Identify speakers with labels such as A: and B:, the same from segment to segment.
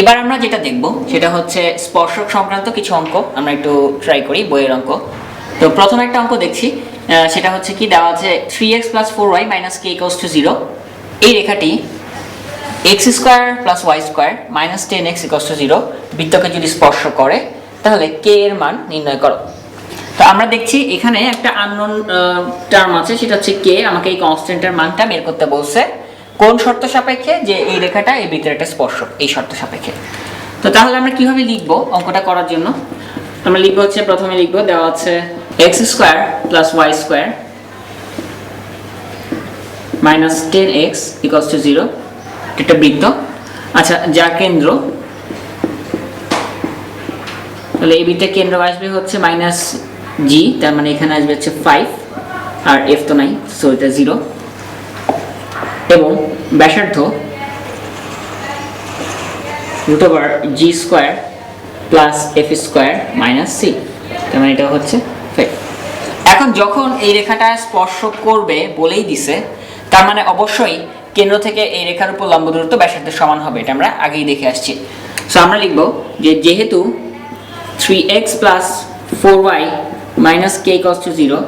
A: এবার আমরা যেটা দেখব, সেটা হচ্ছে স্পর্শক সংক্রান্ত কিছু অঙ্ক। আমরা একটু ট্রাই করি বইয়ের অঙ্ক। তো প্রথম একটা অঙ্ক দেখছি সেটা হচ্ছে কি, দেওয়া আছে three x plus four y minus k equals to zero এই রেখাটি x square plus y square minus ten x equals to zero বৃত্তকে যদি স্পর্শ করে, তাহলে কে এর মান নির্ণয় করো। তো আমরা দেখছি এখানে একটা আননোন টার্ম আছে, সেটা হচ্ছে কে আমাকে এই কনস্ট্যান্টের মানটা বের করতে বলছে। কোন শর্ত সাপেক্ষে? যে এই রেখাটা, এই বৃত্তের একটা স্পর্শক, এই শর্ত সাপেক্ষে। তো তাহলে আমরা কীভাবে লিখব অঙ্কটা করার জন্য? আমরা লিখব হচ্ছে, প্রথমে লিখব, দেওয়া আছে x square plus y square minus ten x equals to zero একটা বৃত্ত। আচ্ছা যার কেন্দ্র? তাহলে এই বৃত্তের কেন্দ্র আসবে হচ্ছে মাইনাস জি তার মানে এখানে আসবে হচ্ছে ফাইভ আর এফ তো নাই সো এটা জিরো এবং ব্যাসার্ধ root over g square plus f square minus c তার মানে এটা হচ্ছে ফাইভ এখন যখন এই রেখাটা স্পর্শ করবে বলেই দিছে, তার মানে অবশ্যই কেন্দ্র থেকে এই রেখার উপর লম্ব দূরত্ব ব্যাসার্ধের সমান হবে, এটা আমরা আগেই দেখে আসছি। সো আমরা লিখব যে যেহেতু three x plus four y minus k equals to zero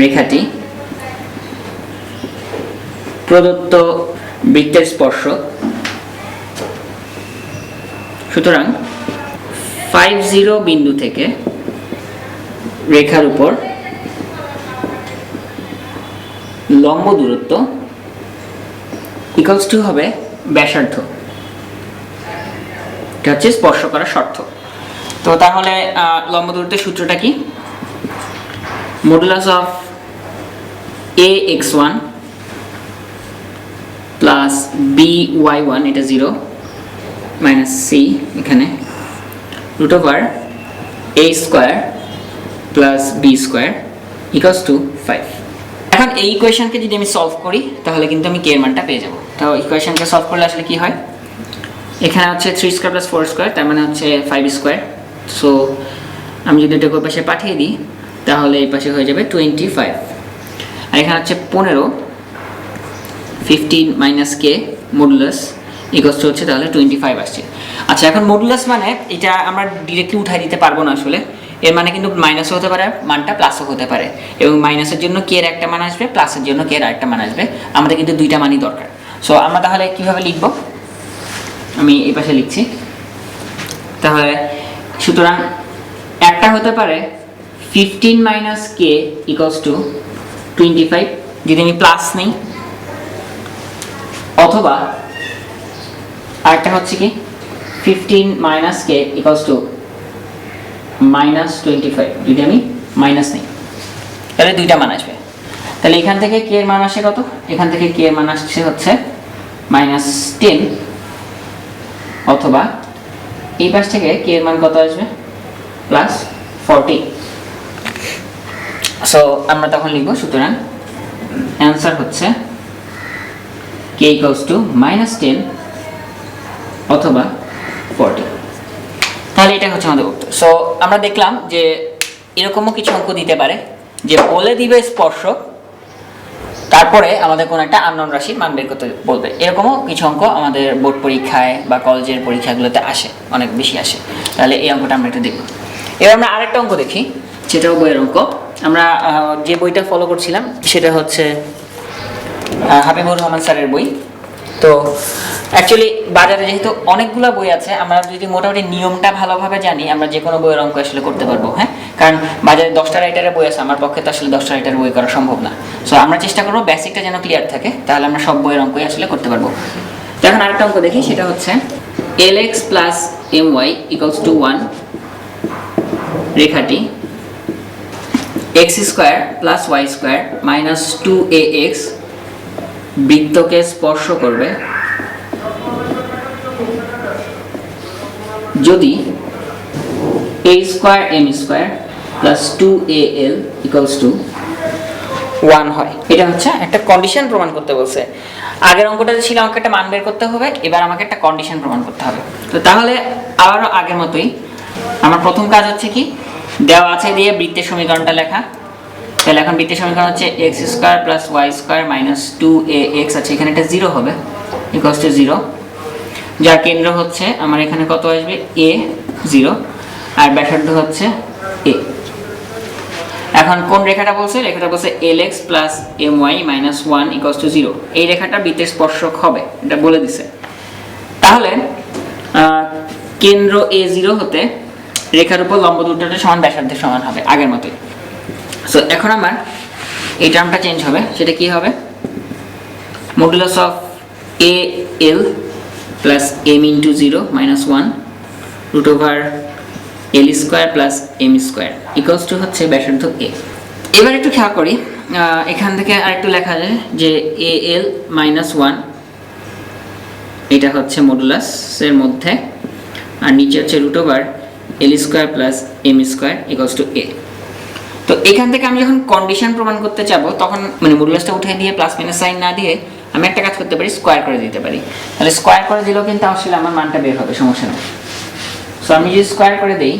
A: রেখাটি প্রদত্ত বৃত্তের স্পর্শ। সুতরাং ফাইভ জিরো বিন্দু থেকে রেখার উপর লম্ব দূরত্ব ইকুয়ালস টু হবে ব্যাসার্ধ। এটা হচ্ছে স্পর্শ করার শর্ত। তো তাহলে লম্ব দূরত্বের সূত্রটা কি? Modulus of a x one plus b y one এটা জিরো মাইনাস সি এখানে root over a square plus b square equals to five এখন এই ইকুয়েশনকে যদি আমি সলভ করি, তাহলে কিন্তু আমি কে মানটা পেয়ে যাব। তো ইকুয়েশনকে সলভ করলে আসলে কি হয়? এখানে হচ্ছে three square plus four square তার মানে হচ্ছে ফাইভ স্কোয়ার সো আমি যদি এটাকে ওই পাশে পাঠিয়ে দিই, তাহলে এই পাশে হয়ে যাবে টোয়েন্টি ফাইভ আর এখানে হচ্ছে পনেরো। Fifteen minus k modulus equals হচ্ছে তাহলে টোয়েন্টি ফাইভ আসছে। আচ্ছা এখন মডুলাস মানে এটা আমরা ডিরেক্টলি উঠাই দিতে পারব না আসলে। এর মানে কিন্তু মাইনাসও হতে পারে, মানটা প্লাসও হতে পারে। এবং মাইনাসের জন্য কে এর একটা মান আসবে প্লাসের জন্য কে এর আরেকটা মান আসবে। আমাদের কিন্তু দুইটা মানই দরকার। সো আমরা তাহলে কীভাবে লিখব? আমি এই পাশে লিখছি। তাহলে, সুতরাং একটা হতে পারে fifteen minus k equals to twenty five যদি আমি প্লাস নেই অথবা আরেকটা হচ্ছে কি? Fifteen minus k equals to minus twenty five যদি আমি মাইনাস নিই, তাহলে দুইটা মান আসবে। তাহলে এখান থেকে কে এর মান আসে কত? এখান থেকে কে এর মান আসছে হচ্ছে মাইনাস টেন অথবা এই পাশ থেকে কে এর মান কত আসবে? প্লাস ফর্টি সো আমরা তখন লিখব, সুতরাং অ্যান্সার হচ্ছে k equals to minus ten অথবা ফর্টি তাহলে এটা হচ্ছে আমাদের উত্তর। সো আমরা দেখলাম যে এরকমও কিছু অঙ্ক দিতে পারে, যে বলে দিবে স্পর্শক তারপরে আমাদের কোনো একটা আননোন রাশির মান বের করতে বলবে। এরকমও কিছু অঙ্ক আমাদের বোর্ড পরীক্ষায় বা কলেজের পরীক্ষাগুলোতে আসে, অনেক বেশি আসে। তাহলে এই অঙ্কটা আমরা একটু দেখব। এবার আমরা আরেকটা অঙ্ক দেখি, সেটাও বইয়ের অঙ্ক। আমরা যে বইটা ফলো করছিলাম, সেটা হচ্ছে হাবিবুর রহমান স্যারের বই। তো অ্যাকচুয়ালি বাজারে যেহেতু অনেকগুলো বই আছে, আমরা যদি মোটামুটি নিয়মটা ভালোভাবে জানি, আমরা যে কোনো বইয়ের অঙ্ক আসলে করতে পারব হ্যাঁ? কারণ বাজারে দশটা রাইটারের বই আছে, আমার পক্ষে তো আসলে দশটা রাইটারের বই করা সম্ভব না। সো আমরা চেষ্টা করব বেসিকটা যেন ক্লিয়ার থাকে, তাহলে আমরা সব বইয়ের অঙ্কই আসলে করতে পারব। এখন আরেকটা অঙ্ক দেখি, সেটা হচ্ছে l x plus m y equals to one রেখাটি x square plus y square minus two a x বৃত্তকে স্পর্শ করবে। যদি a square m square plus two a l equals to one হয়, এটা হচ্ছে একটা কন্ডিশন প্রমাণ করতে বলছে। আগের অঙ্কটাতে ছিল, আমাকে একটা মান বের করতে হবে, এবার আমাকে একটা কন্ডিশন প্রমাণ করতে হবে। তো তাহলে আবারও আগের মতোই, আমার প্রথম কাজ হচ্ছে কি? দেওয়া আছে দিয়ে বৃত্তের সমীকরণটা লেখা। তাহলে এখন বৃত্তের সমীকরণ হচ্ছে x square plus y square minus two a x আছে, এখানে একটা জিরো হবে ইকস টু জিরো যার কেন্দ্র হচ্ছে, আমার এখানে কত আসবে? এ জিরো আর ব্যাসার্ধ হচ্ছে এ এখন কোন রেখাটা বলছে? রেখাটা বলছে l x plus m y minus one equals to zero এই রেখাটা বৃত্তের স্পর্শক হবে, এটা বলে দিছে। তাহলে কেন্দ্র এ জিরো হতে রেখার উপর লম্ব দূরত্বটা সমান ব্যাসার্ধের সমান হবে, আগের মতোই। সো এখন আমার এই টার্মটা চেঞ্জ হবে। সেটা কি হবে? Modulus of a l plus m into zero minus one root over l square plus m square equals to হচ্ছে ব্যাসার্ধ এ এবার একটু খেয়াল করি এখান থেকে আরেকটু লেখা যায় যে এ এল মাইনাস ওয়ান এটা হচ্ছে মডুলাসের মধ্যে, আর নিচে হচ্ছে root over l square plus m square equals to a তো এখান থেকে আমি যখন কন্ডিশন প্রমাণ করতে যাব, তখন মানে মডুলাসটা উঠে দিয়ে প্লাস মাইনাস সাইন না দিয়ে আমি একটা কাজ করতে পারি স্কোয়ার করে দিতে পারি। তাহলে স্কোয়ার করে দিলেও কিন্তু আসলে আমার মানটা বের হবে, সমস্যা নেই। সো আমি যদি স্কোয়ার করে দিই,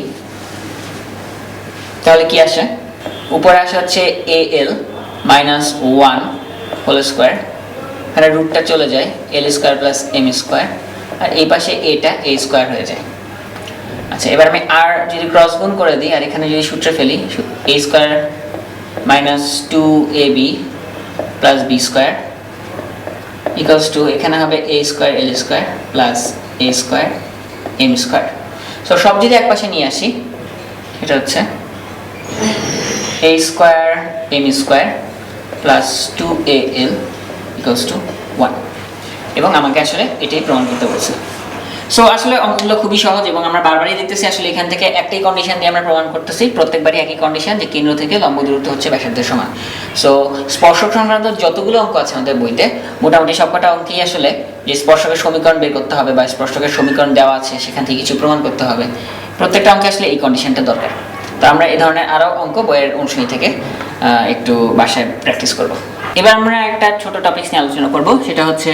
A: তাহলে কি আসে? উপরে আসে হচ্ছে a l minus one whole square এখানে রুটটা চলে যায় l square plus m square আর এই পাশে এটা এ স্কোয়ার হয়ে যায়। আচ্ছা এবার আমি আর যদি ক্রস গুণ করে দিই, আর এখানে যদি সূত্রে ফেলি a square minus two a b plus b square equals to এখানে হবে a square l square plus a square m square so সব যদি এক পাশে নিয়ে আসি এটা হচ্ছে a square m square plus two a l equals to one এবং আমাকে আসলে এটাই প্রমাণ করতে বলছে। সো আসলে অঙ্কগুলো খুবই সহজ এবং আমরা বারবারই দেখতেছি, আসলে এখান থেকে একটাই কন্ডিশন দিয়ে আমরা প্রমাণ করতেছি, প্রত্যেকবারই একই কন্ডিশন যে কেন্দ্র থেকে লম্ব দূরত্ব হচ্ছে ব্যাসার্ধের সমান। সো স্পর্শক সংক্রান্ত যতগুলো অঙ্ক আছে আমাদের বইতে, মোটামুটি সবকটা অঙ্কেই আসলে যে স্পর্শকের সমীকরণ বের করতে হবে বা স্পর্শকের সমীকরণ দেওয়া আছে, সেখান থেকে কিছু প্রমাণ করতে হবে। প্রত্যেকটা অঙ্কে আসলে এই কন্ডিশনটা দরকার। তো আমরা এই ধরনের আরও অঙ্ক বইয়ের অনুশীলনী থেকে একটু বাসায় প্র্যাকটিস করব। এবার আমরা একটা ছোট টপিকস নিয়ে আলোচনা করব, সেটা হচ্ছে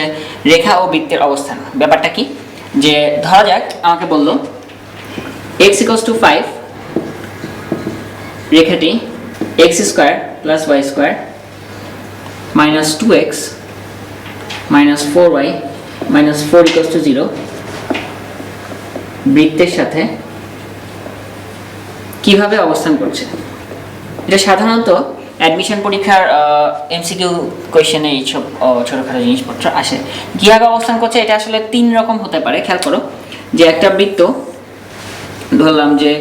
A: রেখা ও বৃত্তের অবস্থান। ব্যাপারটা কি? যে ধরা যাক, আমাকে বলল এক্স ইকস টু ফাইভ রেখাটি x square plus y square minus two x minus four y minus four equals to zero বৃত্তের সাথে কীভাবে অবস্থান করছে? এটা সাধারণত অ্যাডমিশন পরীক্ষার এমসিকিউ কোয়েশনে এইসব ছোটখাটো জিনিসপত্র আসে। কীভাবে অবস্থান করছে, এটা আসলে তিন রকম হতে পারে, খেয়াল করো। যে একটা বৃত্ত, ধরলাম যে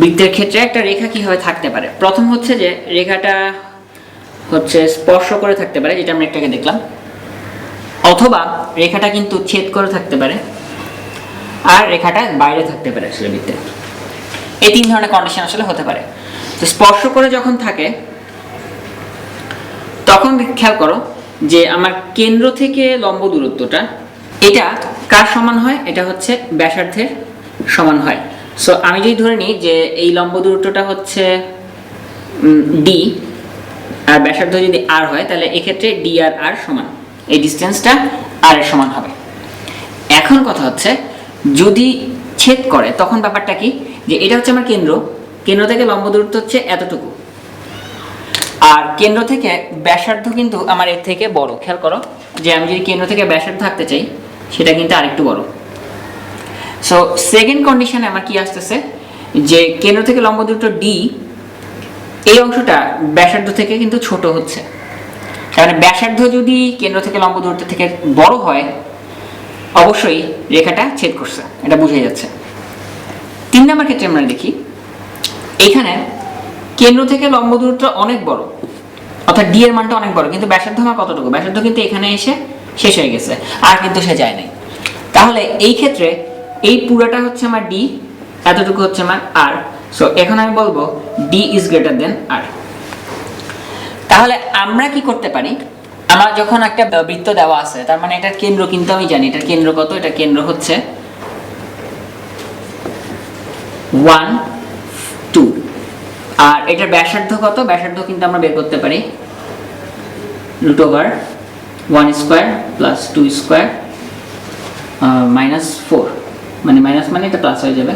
A: বৃত্তের ক্ষেত্রে একটা রেখা কীভাবে থাকতে পারে? প্রথম হচ্ছে যে রেখাটা হচ্ছে স্পর্শ করে থাকতে পারে, যেটা আমরা একটাকে দেখলাম। অথবা রেখাটা কিন্তু ছেদ করে থাকতে পারে, আর রেখাটা বাইরে থাকতে পারে আসলে বৃত্তের এই তিন ধরনের কন্ডিশন আসলে হতে পারে। স্পর্শ করে যখন থাকে, তখন খেয়াল করো যে আমার কেন্দ্র থেকে লম্ব দূরত্বটা, এটা কার সমান হয়? এটা হচ্ছে ব্যাসার্ধের সমান হয়। সো আমি যদি ধরে নিই যে এই লম্ব দূরত্বটা হচ্ছে ডি আর ব্যাসার্ধ যদি আর হয়, তাহলে এক্ষেত্রে ডি আর আর সমান। এই ডিস্টেন্সটা আর এর সমান হবে। এখন কথা হচ্ছে, যদি ছেদ করে, তখন ব্যাপারটা কি? যে এটা হচ্ছে আমার কেন্দ্র কেন্দ্র থেকে লম্ব দূরত্ব হচ্ছে এতটুকু। আর কেন্দ্র থেকে ব্যাসার্ধ কিন্তু আমার এর থেকে বড়। খেয়াল করো যে আমি যদি কেন্দ্র থেকে ব্যাসার্ধ থাকতে চাই, সেটা কিন্তু আরেকটু বড়। সো সেকেন্ড কন্ডিশনে আমার কি আসতেছে? যে কেন্দ্র থেকে লম্ব দূরত্ব ডি এই অংশটা ব্যাসার্ধ থেকে কিন্তু ছোট হচ্ছে। কারণ ব্যাসার্ধ যদি কেন্দ্র থেকে লম্ব দূরত্ব থেকে বড় হয়, অবশ্যই রেখাটা ছেদ করছে। এটা বুঝে যাচ্ছে। তিন নম্বর ক্ষেত্রে আমরা দেখি এখানে কেন্দ্র থেকে লম্ব দূরত্ব অনেক বড়। অর্থাৎ ডি এর মানটা অনেক বড়, কিন্তু ব্যাসার্ধ আমার কতটুকু? ব্যাসার্ধ কিন্তু এখানে এসে শেষ হয়ে গেছে, আর কিন্তু সে যায় নাই। তাহলে এই ক্ষেত্রে এই পুরোটা হচ্ছে আমার ডি এতটুকু হচ্ছে আমার আর সো এখন আমি বলব d is greater than r তাহলে আমরা কি করতে পারি? আমার যখন একটা বৃত্ত দেওয়া আছে, তার মানে এটার কেন্দ্র কিন্তু আমি জানি, এটার কেন্দ্র কত? এটা কেন্দ্র হচ্ছে ওয়ান আর এটার ব্যাসার্ধ কত? ব্যাসার্ধ কিন্তু আমরা বের করতে পারি root over one square plus two square minus four মানে মাইনাস মানে এটা প্লাস হয়ে যাবে।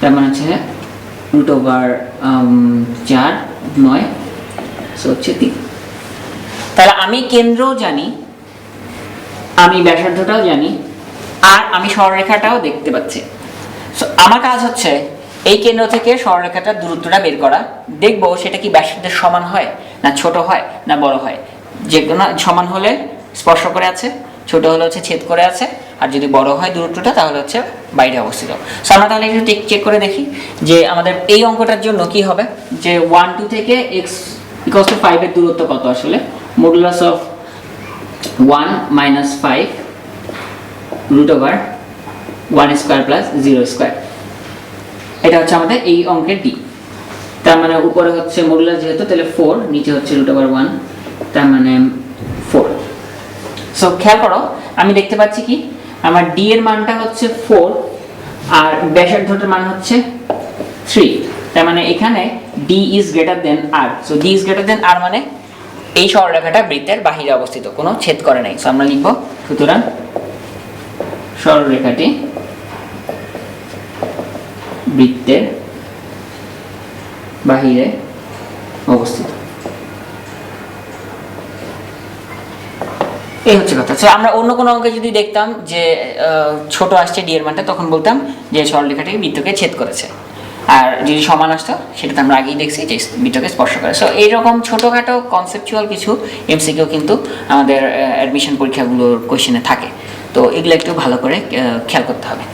A: তার মানে হচ্ছে রুট ওভার চার নয় সো হচ্ছে তিন। তাহলে আমি কেন্দ্রও জানি আমি ব্যাসার্ধটাও জানি আর আমি সরলরেখাটাও দেখতে পাচ্ছি। So, আমার কাজ হচ্ছে এই কেন্দ্র থেকে সরলরেখাটার দূরত্বটা বের করা। দেখব সেটা কি ব্যাসার্ধের সমান হয় না ছোট হয় না বড় হয়। যে কোনো সমান হলে স্পর্শ করে আছে, ছোট হলে হচ্ছে ছেদ করে আছে, আর যদি বড় হয় দূরত্বটা তাহলে হচ্ছে বাইরে অবস্থিত। সো আমরা তাহলে একটু চেক করে দেখি যে আমাদের এই অঙ্কটার জন্য কি হবে। যে ওয়ান টু থেকে এক্স ইকস টু ফাইভের দূরত্ব কত আসলে? Modulus of one minus five root over one square plus zero square এটা হচ্ছে আমাদের এই অঙ্কের ডি তার মানে উপরে হচ্ছে মডুলাস যেহেতু, তাহলে ফোর নিচে হচ্ছে রুট ওভার ওয়ান তার মানে ফোর সো খেয়াল করো, আমি দেখতে পাচ্ছি কি? আমার ডি এর মানটা হচ্ছে ফোর আর ব্যাসার্ধটার মান হচ্ছে থ্রি তার মানে এখানে d is greater than r so d is greater than r মানে এই সরলরেখাটা বৃত্তের বাহিরে অবস্থিত, কোনো ছেদ করে নাই। সো আমরা লিখব, সুতরাং সরলরেখাটি বৃত্তের বাহিরে অবস্থিত। এই হচ্ছে কথা। So, আমরা অন্য কোনো অঙ্কে যদি দেখতাম যে ছোট আসছে ডি মানটা তখন বলতাম যে সরলরেখাটি বৃত্তকে ছেদ করেছে। আর যদি সমান আসতো সেটা তো আমরা আগেই দেখছি যে বৃত্তকে স্পর্শ করে। সো এইরকম ছোটোখাটো কনসেপচুয়াল কিছু এমসিকিউ কিন্তু আমাদের অ্যাডমিশন পরীক্ষাগুলোর কোয়েশ্চেনে থাকে। তো এগুলো একটু ভালো করে খেয়াল করতে হবে।